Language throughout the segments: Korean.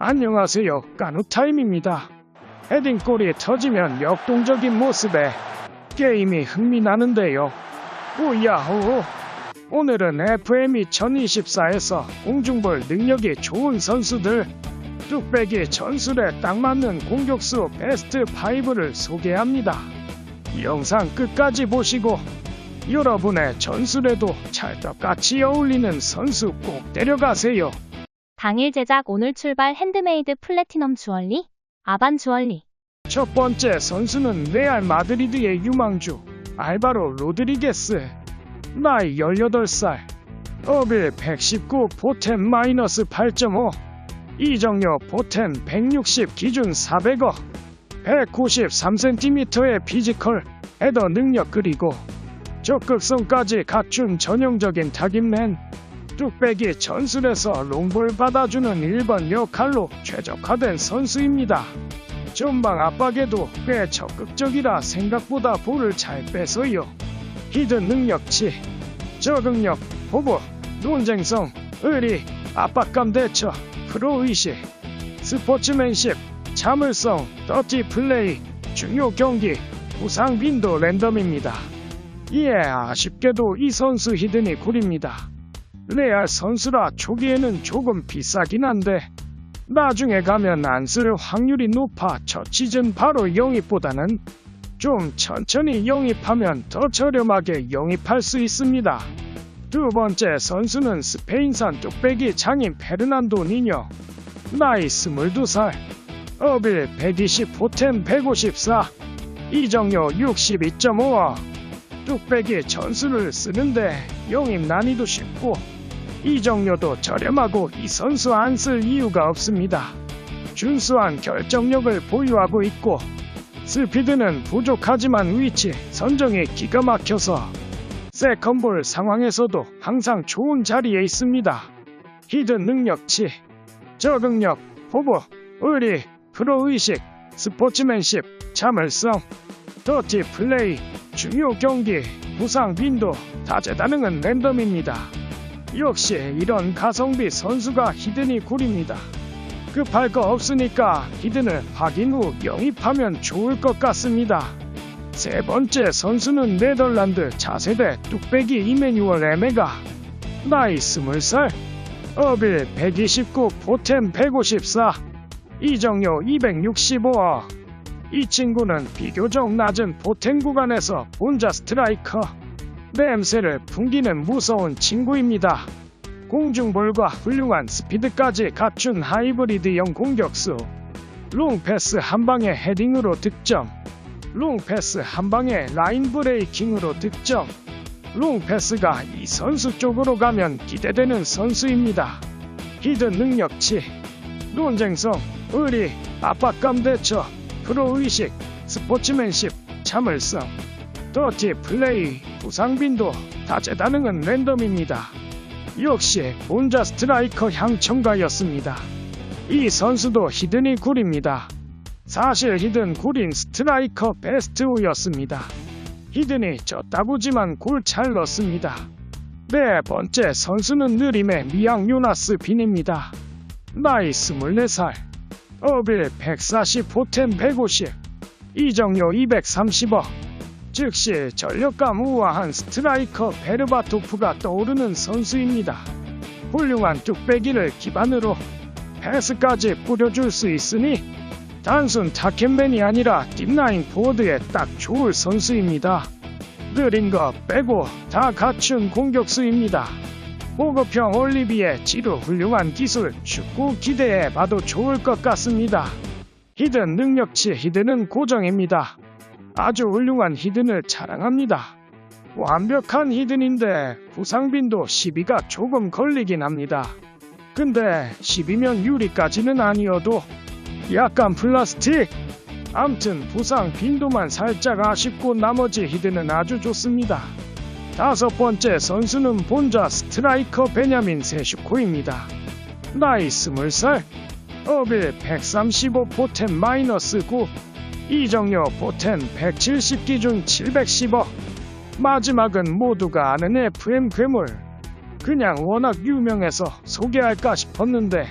안녕하세요. 까누타임입니다. 헤딩골이 터지면 역동적인 모습에 게임이 흥미나는데요. 우야호! 오늘은 FM이 2024에서 공중볼 능력이 좋은 선수들 뚝배기 전술에 딱 맞는 공격수 베스트 5를 소개합니다. 영상 끝까지 보시고 여러분의 전술에도 찰떡같이 어울리는 선수 꼭 데려가세요. 당일 제작 오늘 출발 핸드메이드 플래티넘 주얼리 아반 주얼리. 첫 번째 선수는 레알 마드리드의 유망주 알바로 로드리게스 나이 18살 어빌 119 포텐 마이너스 8.5 이정료 포텐 160 기준 400억 193cm의 피지컬 헤더 능력 그리고 적극성까지 갖춘 전형적인 타깃맨 뚝배기 전술에서 롱볼 받아주는 1번 역할로 최적화된 선수입니다. 전방 압박에도 꽤 적극적이라 생각보다 볼을 잘 빼서요. 히든 능력치, 적응력, 호보, 논쟁성, 의리, 압박감 대처, 프로의식, 스포츠맨십, 참을성, 더티 플레이, 중요 경기, 부상 빈도 랜덤입니다. 이에 아쉽게도 이 선수 히든이 구립니다. 레알 선수라 초기에는 조금 비싸긴 한데 나중에 가면 안 쓸 확률이 높아 첫 시즌 바로 영입보다는 좀 천천히 영입하면 더 저렴하게 영입할 수 있습니다. 두 번째 선수는 스페인산 뚝배기 장인 페르난도 니뇨. 나이 22살. 어빌 120 포텐 154 이정료 62.5와 뚝배기 전술을 쓰는데 영입 난이도 쉽고 이정료도 저렴하고 이 선수 안 쓸 이유가 없습니다. 준수한 결정력을 보유하고 있고 스피드는 부족하지만 위치 선정이 기가 막혀서 세컨볼 상황에서도 항상 좋은 자리에 있습니다. 히든 능력치, 적응력, 호보, 의리, 프로의식, 스포츠맨십, 참을성, 더티 플레이, 중요 경기, 부상 빈도, 다재다능은 랜덤입니다. 역시 이런 가성비 선수가 히든이 구립니다. 급할 거 없으니까 히든을 확인 후 영입하면 좋을 것 같습니다. 세 번째 선수는 네덜란드 차세대 뚝배기 이메뉴얼 에메가 나이 20살 어빌 129 포텐 154 이정료 265억 이 친구는 비교적 낮은 포텐 구간에서 혼자 스트라이커 냄새를 풍기는 무서운 친구입니다. 공중볼과 훌륭한 스피드까지 갖춘 하이브리드형 공격수. 롱패스 한 방에 헤딩으로 득점. 롱패스 한 방에 라인 브레이킹으로 득점. 롱패스가 이 선수 쪽으로 가면 기대되는 선수입니다. 히든 능력치, 논쟁성, 의리, 압박감 대처, 프로의식, 스포츠맨십, 참을성, 더티 플레이, 부상빈도, 다재다능은 랜덤입니다. 역시 혼자 스트라이커 향첨가였습니다. 이 선수도 히든이 굴입니다. 사실 히든 굴인 스트라이커 베스트 우였습니다. 히든이 졌다고지만 골 잘 넣습니다. 네 번째 선수는 느림의 미양 요나스 빈입니다. 나이 24살, 어빌 140 포텐 150, 이정료 230억, 즉시 전력감 우아한 스트라이커 베르바토프가 떠오르는 선수입니다. 훌륭한 뚝배기를 기반으로 패스까지 뿌려줄 수 있으니 단순 타켓맨이 아니라 딥라인 포워드에 딱 좋을 선수입니다. 느린 거 빼고 다 갖춘 공격수입니다. 보급형 올리비의 지루 훌륭한 기술 축구 기대해 봐도 좋을 것 같습니다. 히든 능력치 히든은 고정입니다. 아주 훌륭한 히든을 자랑합니다. 완벽한 히든인데 부상빈도 12가 조금 걸리긴 합니다. 근데 10이면 유리까지는 아니어도 약간 플라스틱? 암튼 부상 빈도만 살짝 아쉽고 나머지 히든은 아주 좋습니다. 다섯 번째 선수는 본자 스트라이커 베냐민 세슈코입니다. 나이 20살, 어빌 135 포텐 마이너스 9, 이정료 포텐 170 기준 710억. 마지막은 모두가 아는 FM 괴물. 그냥 워낙 유명해서 소개할까 싶었는데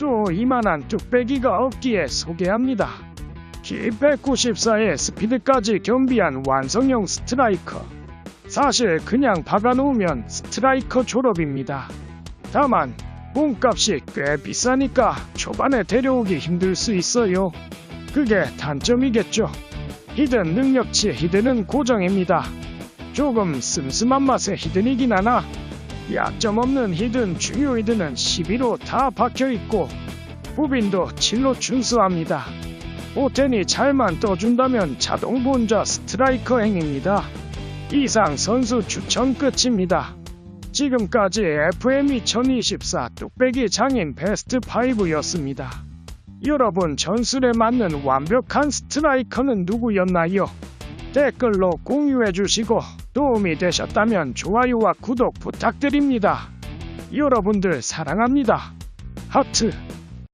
또 이만한 뚝배기가 없기에 소개합니다. 키 194에 스피드까지 겸비한 완성형 스트라이커. 사실 그냥 박아놓으면 스트라이커 졸업입니다. 다만 몸값이 꽤 비싸니까 초반에 데려오기 힘들 수 있어요. 그게 단점이겠죠. 히든 능력치 히든은 고정입니다. 조금 슴슴한 맛의 히든이긴 하나 약점 없는 히든 중요 히든은 12로 다 박혀있고 부빈도 7로 준수합니다. 오텐이 잘만 떠준다면 자동 본좌 스트라이커 행입니다. 이상 선수 추천 끝입니다. 지금까지 FM 2024 뚝배기 장인 베스트 5였습니다. 여러분 전술에 맞는 완벽한 스트라이커는 누구였나요? 댓글로 공유해주시고 도움이 되셨다면 좋아요와 구독 부탁드립니다. 여러분들 사랑합니다. 하트